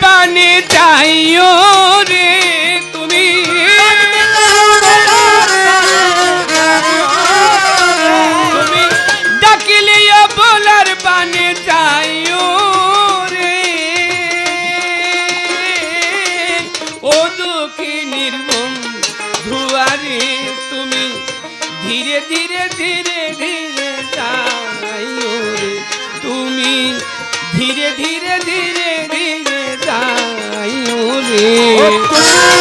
পানে চাইও যাইও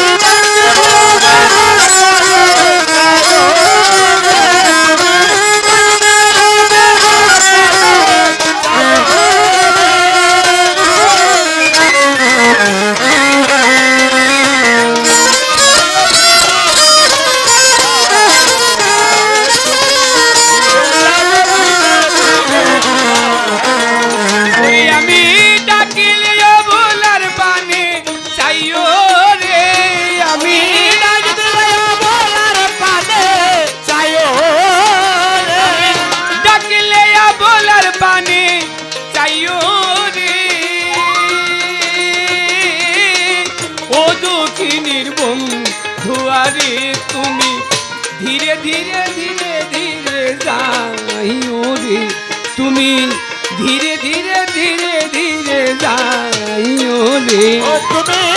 ধীরে ধীরে ধীরে যাই রে তুমি ধীরে ধীরে ধীরে ধীরে যাইও রে তুমি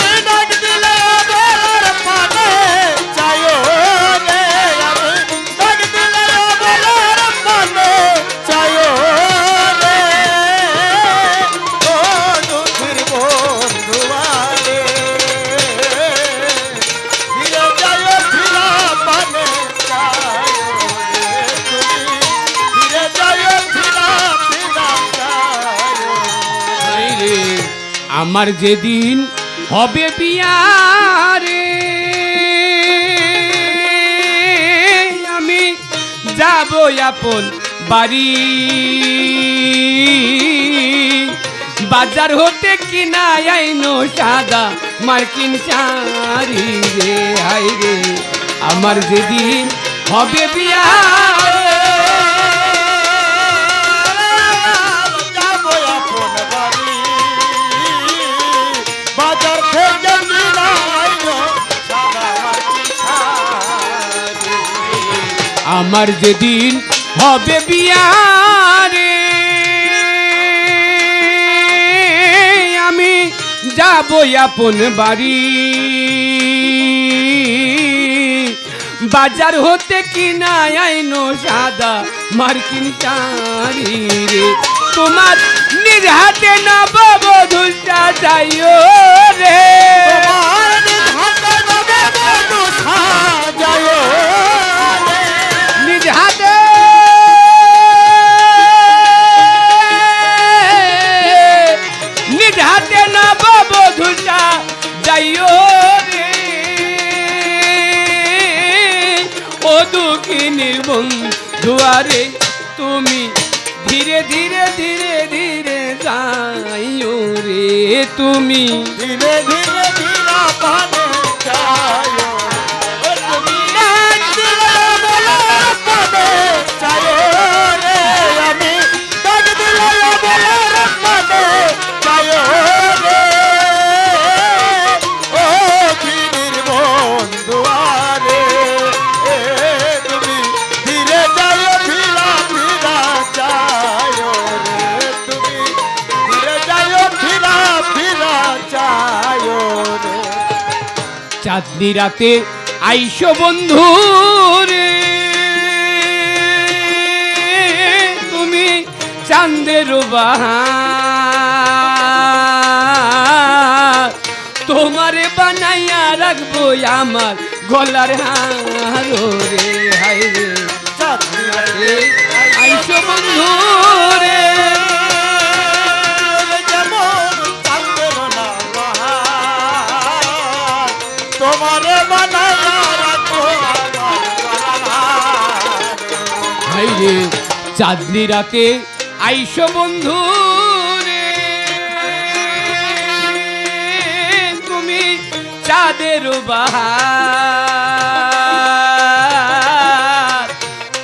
আমার যেদিন হবে বিয়ারে, আমি যাব আপন বাড়ি। বাজার হতে কিনা আইনো সাদা মার্কিন শাড়ি রে হাই রে। আমার যেদিন হবে বিয়ারে আমার যেদিন হবে বিয়ারে, আমি যাব আপন বাড়ি। বাজার হতে কিনা আইনো সাদা মার্কিন শাড়ি রে। তোমার নিজ হাতে নববধূটা যাইও রে। তোমার নিজ হাতে রে। দুয়ারে তুমি ধীরে ধীরে ধীরে ধীরে যাইও রে তুমি। ধীরে ধীরে ধীরে পানে চায়ো চাঁদনি রাতে আইসো বন্ধু রে। তুমি চাঁদের তোমারে বানাইয়া রাখব আমার গলার হার রে। হাই রে। আইসো বন্ধু হাই রে চাঁদনি রাতে আইসো বন্ধু রে। তুমি চাঁদের বাহার।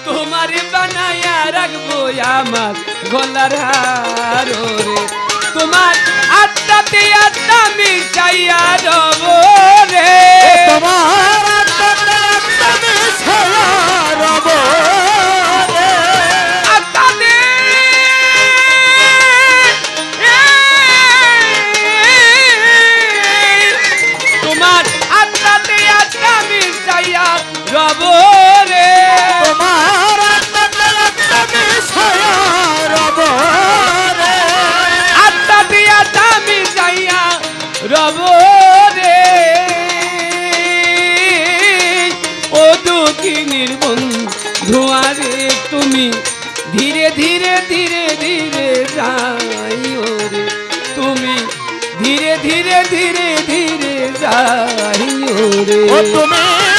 তোমার বানায়া রাখব আমার গলার রে তোমার আত্মাতে আত্মা মিশাইয়া রব তুমি ধীরে ধীরে ধীরে ধীরে যাইও রে। তুমি ধীরে ধীরে ধীরে ধীরে যাইও রে। তোমার তুমি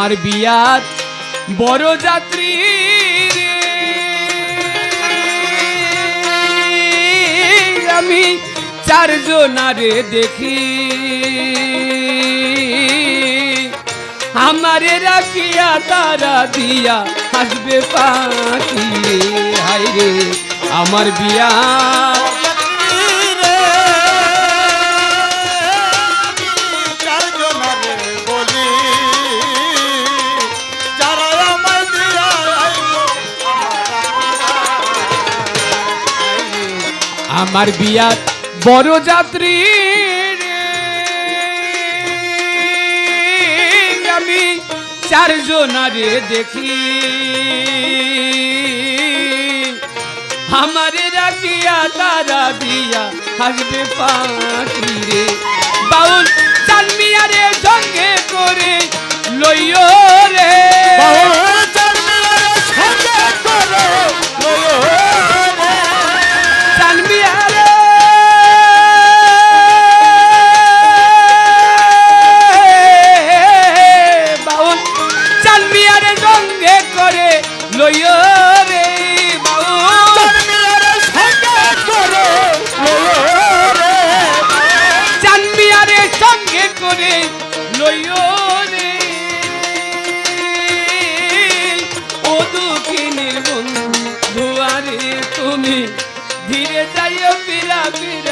আমার বিয়াত বড় যাত্রী। আমি চারজনারে দেখি আমারে রাখিয়া তারা দিয়া হাসবে পাখি রে হাই রে, আমার বিয়া আমার বিয়াত বড় যাত্রী। আমি চারজনারে দেখি। আমারে রাখিয়া তারা দিয়া হাসবে পাখি রে। বাউল চানমিয়ারে সঙ্গে করে লইও রে। Happy